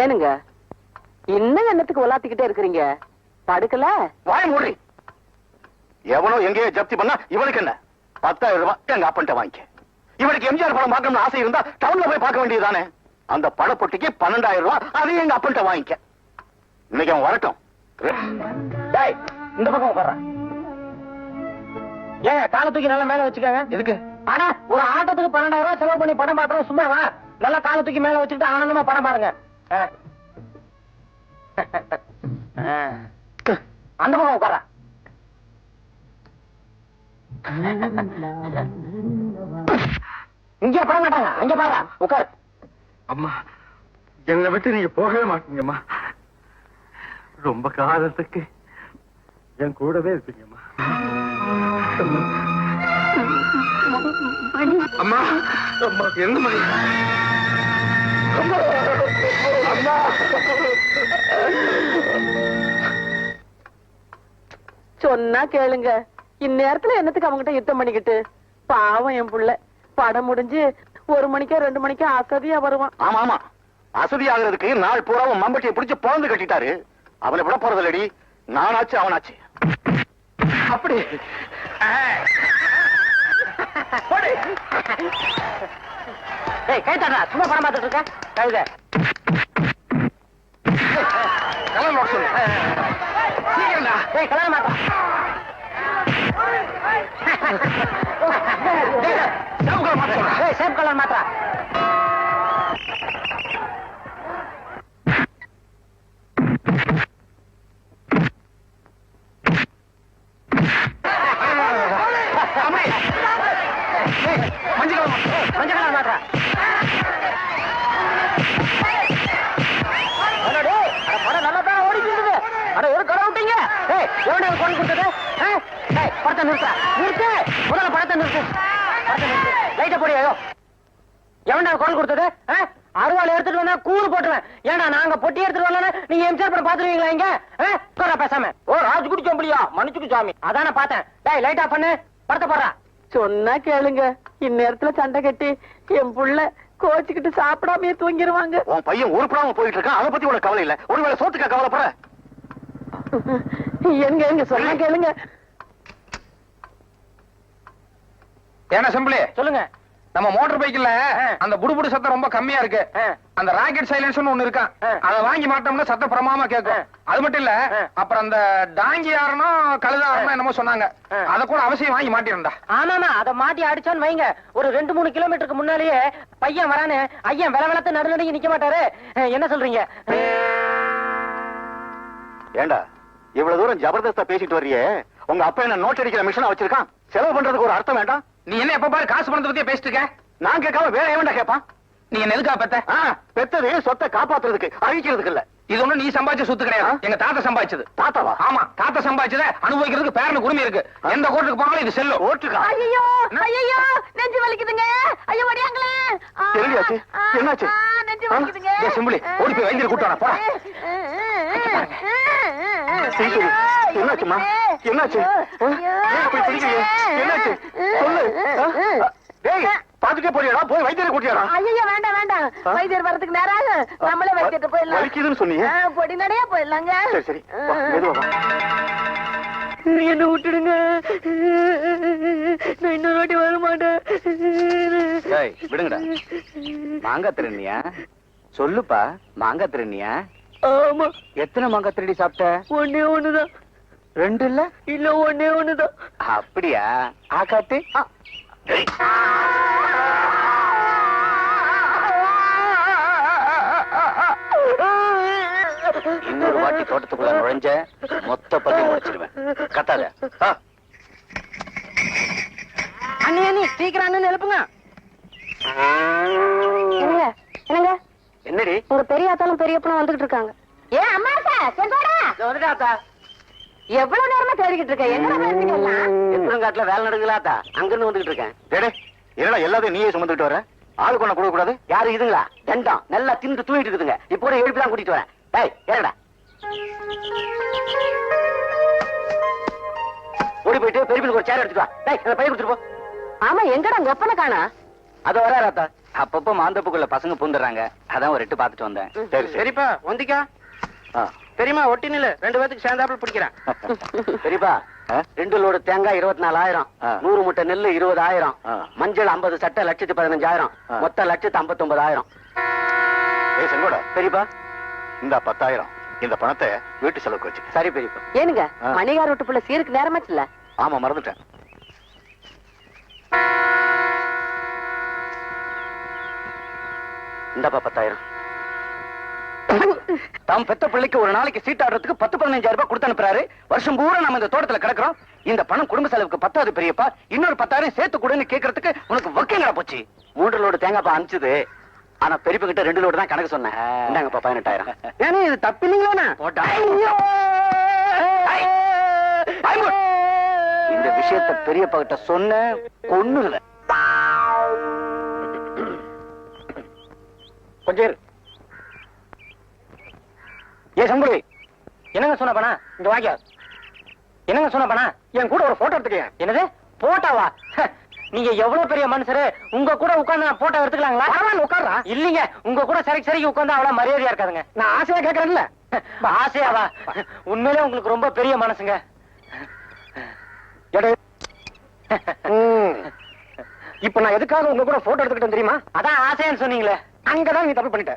ஏனுங்க? இன்னும் என்னத்துக்கு உலாத்திக்கிட்டே இருக்கிறீங்க? படுக்கல? வாய மூடி. எவனோ எங்கேயோ ஜப்தி பண்ணா இவனுக்கு என்ன? பத்தாயிரம் ரூபாய் எங்க அப்பன்ட்ட வாங்கிக்க. இவனுக்கு எம்ஜிஆர் படம் பார்க்கணும்னு ஆசை இருந்தா டவுன்ல போய் பார்க்க வேண்டியதுதானே? அந்த படப்பொட்டிக்கு பன்னெண்டாயிரம் ரூபாய் அதையும் எங்க அப்பன்ட்ட வாங்கிக்க. இன்னைக்கு அவன் வரட்டும். டேய் இந்த பக்கம் உட்கார்றேன் ஏன் காலை தூக்கி நல்லா மேல வச்சுக்கோங்க. எதுக்கு? ஆனா ஒரு ஆட்டத்துக்கு பன்னெண்டாயிரம் ரூபாய் செலவு பண்ணி படம் பாக்குறோம் சும்மா வா நல்லா காலை தூக்கி மேல வச்சுக்கிட்டு ஆனந்தமா படம் பாருங்க. அந்த பக்கம் உட்கார. இங்க படம் மாட்டாங்க இங்க பாரு உட்கார். அம்மா என்னை விட்டு நீங்க போகவே மாட்டீங்கம்மா. ரொம்ப காலத்துக்கு என் கூடவே இருப்பீங்கம்மா. அம்மா. அம்மா என்ன மணி அம்மா சொன்னா கேளுங்க. இந்நேரத்துல என்னத்துக்கு அவங்கிட்ட யுத்தம் பண்ணிக்கிட்டு? பாவம் என் புள்ள. படம் முடிஞ்சு ஒரு மணிக்கோ ரெண்டு மணிக்கோ அசதியா வருவான். ஆமா ஆமா அசதி ஆகுறதுக்கு நாள் பூராவும் மம்பட்டியை பிடிச்சு பிறந்து கட்டிட்டாரு. அவனை விட போறதில்லடி. நானாச்சு அவனாச்சு. அப்படி. ஏய் கை தட்டா சும்மா படம் பார்த்துட்டு இருக்க? கழுத. கலர் நோட் சொல்லு சீக்கிரம்டா. ஏய் கல்யாணம் மாட்டா சிவப்பு கலர் மாத்த சொல்றேன். ஏய் சேப் கலர் மாட்டா இது கொண்டு கொடுத்தது படத்தை நிறுத்த. நிறுத்து. முதல்ல படத்தை நிறுத்து. படத்தை நிறுத்து. லைட்டை போடி ஐயோ எவன்டா கொண்டு கொடுத்தது? அருவாள் எடுத்துட்டு வந்தா கூறு போட்டுருவேன். ஏன்டா நாங்க பொட்டி எடுத்துட்டு வரலன்னா நீங்க எம்ஜிஆர் படம் பாத்துருவீங்களா இங்க? பேசாம. ஓ ராஜ்குடி சொம்பளியா? மன்னிச்சுக்கு சாமி. அதானே பார்த்தேன். டேய் லைட் ஆஃப் பண்ணு. படத்தை போடுறா. சொன்னா கேளுங்க. இந்நேரத்துல சண்டை கட்டி என் புள்ள கோச்சுக்கிட்டு சாப்பிடாமயே தூங்கிடுவாங்க உன் பையன் உருப்படாம போயிட்டு இருக்கான். அதை பத்தி உனக்கு கவலை இல்ல. ஒருவேளை சோத்துக்கா கவலைப்பட எங்க எங்க? சொன்னா கேளுங்க. ஏன்னா செம்பிளி. சொல்லுங்க. நம்ம மோட்டார் பைக்ல. அந்த புடுபுடு சத்தம் ரொம்ப கம்மியா இருக்கு. அந்த ராக்கெட் சைலன்ஸ்னு ஒண்ணு இருக்கான். அத வாங்கி மாட்டோம்னா சத்தம் பிரமாமா கேட்கும். அது மட்டும் இல்ல. அப்புறம் அந்த டாங்கி ஆறணும் கழுத ஆறணும் என்னமோ சொன்னாங்க. அத கூட அவசியம் வாங்கி மாட்டிருந்தா. ஆமாமா அத மாட்டி அடிச்சான்னு வைங்க. ஒரு ரெண்டு மூணு கிலோமீட்டருக்கு முன்னாலேயே பையன் வரானு ஐயன் வில விளத்து நடுநடுங்கி நிக்க மாட்டாரு. என்ன சொல்றீங்க? ஏண்டா? இவ்வளவு தூரம் ஜபர்தஸ்தா பேசிட்டு வர்றியே. உங்க அப்பா என்ன நோட் அடிக்கிற மிஷினா வச்சிருக்கான்? செலவு பண்றதுக்கு ஒரு அர்த்தம் வேண்டாம். நீ என்ன எப்ப பாரு காசு பணத்தை பத்தியே பேசிட்டு இருக்க? நான் கேட்காம வேற எவன்டா கேட்பான்? நீ என்ன எதுக்கா பத்த? பெத்தது சொத்தை காப்பாத்துறதுக்கு அழிக்கிறதுக்கு இல்ல. இது ஒண்ணு நீ சம்பாதிச்ச சொத்து கிடையாது? எங்க தாத்தா சம்பாதிச்சது தாத்தாவா ஆமா தாத்தா சம்பாதிச்சத அனுபவிக்கிறதுக்கு பேரனுக்கு உரிமை இருக்கு எந்த கோர்ட்டுக்கு போனாலும் இது செல்லும் ஓட்டுக்கா ஐயோ ஐயோ நெஞ்சு வலிக்குதுங்க ஐயோ வடியாங்களே? ஆ, என்னாச்சு? ஆ, நெஞ்சு? வலிக்குதுங்க டேய் சிம்புலி, ஓடி போய் வைத்தியரை கூட்டு வாடா, போடா. என்னாச்சும்மா? என்னாச்சு? என்னாச்சு? சொல்லு. ஆ? பாத்துட்டே போறியாடா? போய் வைத்தியரை கூட்டியாடா? ஐயோ வேண்டாம் வேண்டாம். ஆ? வைத்தியர் வரதுக்கு நேரம் ஆகும். நம்மளே வைத்தியர்ட்ட போயிடலாம். வலிக்குதுன்னு சொன்னீங்க? ஆ, பொடி நடையா போயிடலாங்க. சரி சரி. வா, மெதுவா வா. என்ன விட்டுடுங்க? நான் இன்னொரு வாட்டி வர மாட்டேன் விடுங்கடா. மாங்காய் திருநியா சொல்லுப்பா மாங்காய் திருநியா ஆமா. எத்தனை மாங்காய் திருடி சாப்பிட்ட? ஒண்ணே ஒண்ணுதான். ரெண்டு இல்ல? இல்ல ஒண்ணே ஒண்ணுதான். அப்படியா? ஆகாட்டு இன்னொரு வாட்டி தோட்டத்துக்குள்ள நுழைஞ்ச மொத்த பத்தி முடிச்சிருவேன். கத்தாத. ஆ. அண்ணி அண்ணி சீக்கிரம் அண்ணன் எழுப்புங்க. என்னங்க? என்னங்க? என்னடி? உங்க பெரிய ஆத்தாலும் பெரியப்பனும் வந்துகிட்டு இருக்காங்க. ஏ அம்மா செங்கோடா வந்துட்டாத்தா எவ்வளவு நேரமா தேடிக்கிட்டு இருக்க? எங்க எத்தனங்காட்டுல வேலை நடக்குலாத்தா அங்கிருந்து வந்துகிட்டு இருக்கேன். டேடே என்னடா எல்லாத்தையும் நீயே சுமந்துட்டு வர? ஆளு கொண்ட கொடுக்க கூடாது யாரு இதுங்களா? தண்டம் நல்லா திண்டு தூங்கிட்டு இருக்குதுங்க. இப்போ கூட எழுப்பி தான் கூட்டிட்டு வரேன். டேய் ஏறடா. ஓடி போயிட்டு பெரியப்பனுக்கு ஒரு சேர் எடுத்துட்டு வா. டேய் அந்த பையன் கொடுத்துட்டு போ. ஆமா எங்கடா உங்க ஒப்பனை காணா? அது வராராத்தா. அப்பப்போ மாந்தப்புக்குள்ள பசங்க பூந்துடுறாங்க. அதான் ஒரு எட்டு பார்த்துட்டு வந்தேன். சரி சரி சரிப்பா ஒந்திக்கா ஆ. பெரியமா ஒட்டி நில்லு ரெண்டு பேத்துக்கு சேர்ந்தாப்புல பிடிக்கிறேன். பெரியப்பா? ரெண்டு லோடு தேங்காய் இருபத்தி நாலாயிரம். நூறு முட்டை நெல்லு இருபதாயிரம். மஞ்சள் ஐம்பது சட்டை லட்சத்து பதினஞ்சாயிரம். மொத்த லட்சத்து ஐம்பத்தி ஒன்பதாயிரம் செங்கோட. பெரியப்பா இந்த பத்தாயிரம் இந்த பணத்தை வீட்டு செலவுக்கு வச்சுக்க. சரி பெரியப்பா. ஏனுங்க. மணிகார் வீட்டு புள்ள சீருக்கு நேரமாச்சுல்ல? ஆமா மறந்துட்டேன். இந்தப்பா பத்தாயிரம். தாம் பெத்த பிள்ளைக்கு ஒரு நாளைக்கு சீட் ஆடுறதுக்கு பத்து பதினஞ்சாயிரம் ரூபாய் கொடுத்து அனுப்புறாரு. வருஷம் பூரா நம்ம இந்த தோட்டத்துல கிடக்குறோம். இந்த பணம் குடும்ப செலவுக்கு பத்தாது பெரியப்பா. இன்னொரு பத்தாயிரம் சேர்த்து கொடுன்னு கேக்குறதுக்கு உனக்கு வக்கீங்களா போச்சு. மூன்று லோடு தேங்காய் அனுப்பிச்சது. ஆனா பெரியப்பா கிட்ட ரெண்டு லோடு தான் கணக்கு சொன்னேன். இந்தாங்கப்பா பதினெட்டாயிரம். ஏன்னா இது தப்பு இல்லைங்களா போட்டா. இந்த விஷயத்தை பெரியப்பா கிட்ட சொன்ன கொன்னுல கொஞ்சம். ஏ சம்புரி என்னங்க சொன்ன பணா இங்க வாங்க. என்னங்க சொன்ன பணா என் கூட ஒரு போட்டோ எடுத்துக்க என்னது? போட்டோவா நீங்க எவ்வளவு பெரிய மனுஷரு? உங்க கூட உட்கார்ந்து நான் போட்டோ எடுத்துக்கலாங்களா? பரவாயில்ல உட்கார்றா. இல்லீங்க. உங்க கூட சரி சரிக்கு உட்கார்ந்து அவ்வளவு மரியாதையா இருக்காதுங்க. நான் ஆசையா கேக்குறேன்ல. ஆசையாவா? உண்மையிலே உங்களுக்கு ரொம்ப பெரிய மனசுங்க. இப்ப நான் எதுக்காக உங்க கூட போட்டோ எடுத்துக்கிட்டேன் தெரியுமா? அதான் ஆசைன்னு சொன்னீங்களே. அங்கதான் நீ தப்பு பண்ணிட்ட.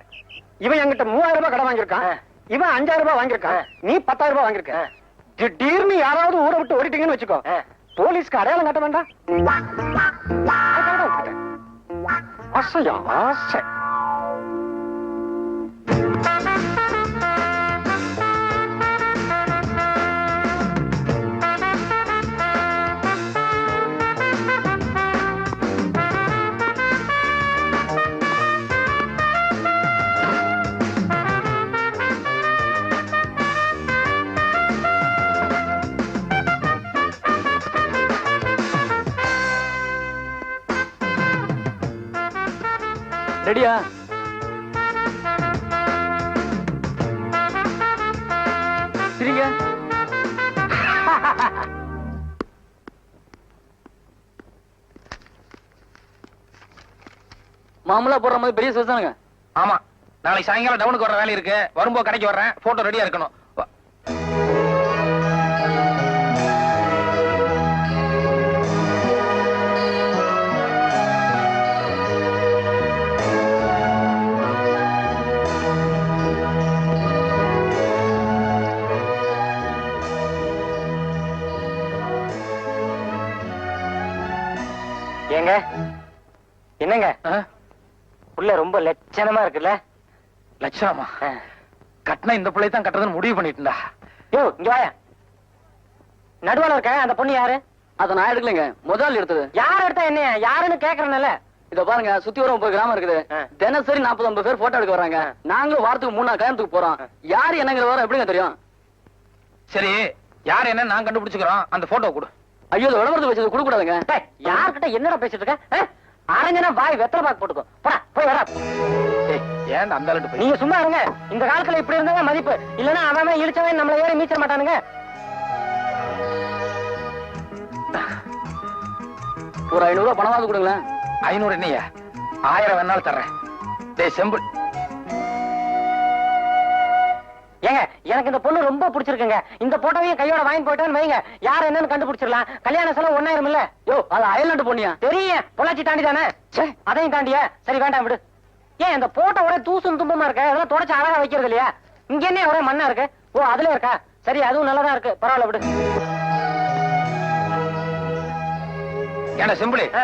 இவன் என்கிட்ட மூவாயிரம் ரூபாய் கடன் வாங்கியிருக்கான். இவன் அஞ்சாயிரம் ரூபாய் வாங்கியிருக்கான் நீ பத்தாயிரம் ரூபாய் வாங்கியிருக்க. திடீர்னு யாராவது ஊரை விட்டு ஓடிட்டீங்கன்னு வச்சுக்கோ. போலீஸ்க்கு அடையாளம் காட்ட வேண்டாம். ஆசையா ஆசை ரெடியா? சரிங்க. மாமூலா போடுற மாதிரி பெரிய சுதானுங்க ஆமா. நாளைக்கு சாயங்காலம் டவுனுக்கு வர வேலை இருக்கு. வரும்போது கடைக்கு வர்றேன். போட்டோ ரெடியா இருக்கணும். லட்சணமா இருக்குல்ல? லட்சணமா? கட்டின இந்த பிள்ளை தான் கட்டுறதுன்னு முடிவு பண்ணிட்டுண்டா யோ இங்க வாயா. நடுவால இருக்க அந்த பொண்ணு யாரு? அத நான் எடுக்கலைங்க. முதல் எடுத்தது. யார் எடுத்தா என்ன? யாருன்னு கேக்குறேன்ல. இத பாருங்க சுத்தி வர முப்பது கிராமம் இருக்குது. தினசரி நாற்பது ஐம்பது பேர் போட்டோ எடுக்க வர்றாங்க நாங்களும் வாரத்துக்கு மூணு நாள் கல்யாணத்துக்கு போறோம். யாரு என்னங்கிற வர எப்படிங்க தெரியும்? சரி யார் என்ன நான் கண்டுபிடிச்சுக்கிறோம். அந்த போட்டோ கொடு. ஐயோ விளம்பரத்தை வச்சது கொடுக்க கூடாதுங்க டேய், யார்கிட்ட என்னடா பேசிட்டு இருக்க? ஆ? அரஞ்சனா வாய் வெத்தலை பாக்கு போட்டுக்கோ. போடா போய் வரா ஏன்டா அந்த போய்? நீங்க சும்மா இருங்க. இந்த காலத்துல இப்படி இருந்தா மதிப்பு. இல்லன்னா அவன் அவன் இழிச்சவன் நம்மள ஏறி மீச்ச மாட்டானுங்க. ஒரு ஐநூறு ரூபாய் பணமாவது கொடுங்களேன். ஐநூறு என்னையா? ஆயிரம் வேணாலும் தர்றேன். டேய் செம்பு. ஏங்க எனக்கு இந்த பொண்ணு ரொம்ப பிடிச்சிருக்குங்க. இந்த போட்டோவையும் கையோட வாங்கி போயிட்டேன்னு வைங்க. யார் என்னன்னு கண்டுபிடிச்சிடலாம். கல்யாண செலவு ஒன்னாயிரம் இல்ல. யோ அது அயல்நாட்டு பொண்ணியா? தெரியும். பொள்ளாச்சி தாண்டி தானே? அதையும் தாண்டியா? சரி வேண்டாம் விடு. ஏன் இந்த போட்டோ ஒரே தூசும் தும்புமா இருக்கு? அதெல்லாம் தொடச்சு அழகா வைக்கிறது இல்லையா? இங்க என்ன ஒரே மண்ணா இருக்கு? ஓ அதுல இருக்கா? சரி அதுவும் நல்லதா இருக்கு. பரவாயில்ல விடு. ஏன்டா செம்புலி? ஆ,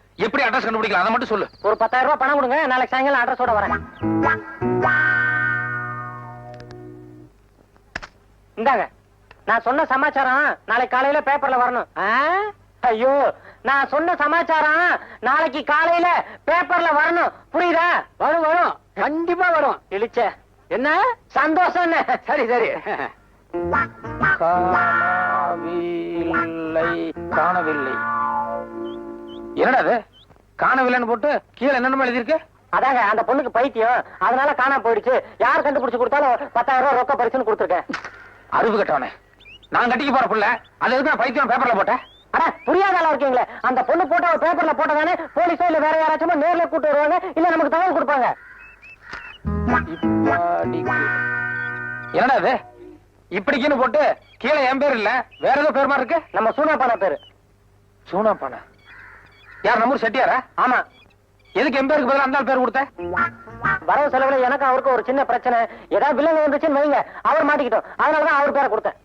எப்படி அட்ரஸ் கண்டுபிடிக்கலாம்? அதை மட்டும் சொல்லு. ஒரு பத்தாயிரம் ரூபாய் பணம் கொடுங்க நாளைக்கு சாயங்காலம் அட்ரஸோட வரேன். இந்தாங்க நான் சொன்ன சமாச்சாரம் நாளைக்கு காலையில பேப்பர்ல வரணும்? ஐயோ நான் சொன்ன சமாச்சாரம் நாளைக்கு காலையில பேப்பர்ல வரணும். புரியுதா? வரும் வரும். கண்டிப்பா வரும். இழிச்ச. என்ன? சந்தோஷம் என்ன? சரி சரி. காணவில்லை காணவில்லை. என்னடா அது? காணவில்லைன்னு போட்டு கீழே என்னென்ன எழுதியிருக்கு அதாங்க அந்த பொண்ணுக்கு பைத்தியம். அதனால காணாம போயிடுச்சு. யார் கண்டுபிடிச்சு கொடுத்தாலும் பத்தாயிரம் ரூபாய் ரொக்க பரிசுன்னு கொடுத்துருக்கேன். அறிவு கட்டவனே. நான் கட்டிக்க போற புள்ள. அது எதுக்கு நான் பைத்தியம் பேப்பர்ல போட்டேன் அட புரியாதால இருக்கீங்களே. அந்த பொண்ணு போட்டோ பேப்பர்ல போட்டதானே போலீஸோ இல்ல வேற யாராச்சும் நேர்ல கூட்டு வருவாங்க இல்ல நமக்கு தகவல் கொடுப்பாங்க. என்னடா இது இப்படிக்குன்னு போட்டு கீழே என் பேர் இல்ல வேற ஏதோ பேர் மாதிரி இருக்கு? நம்ம சூனாப்பான பேரு. சூனா பானா யார் நம்மூர் செட்டியாரா? ஆமா. எதுக்கு என் பேருக்கு பதிலா அந்த ஆள் பேர் கொடுத்த? வரவு செலவுல எனக்கு அவருக்கு ஒரு சின்ன பிரச்சனை. ஏதாவது வில்லங்க வந்துச்சுன்னு வைங்க. அவர் மாட்டிக்கிட்டோம். அதனாலதான் அவர் பேரை கொடுத்தேன்.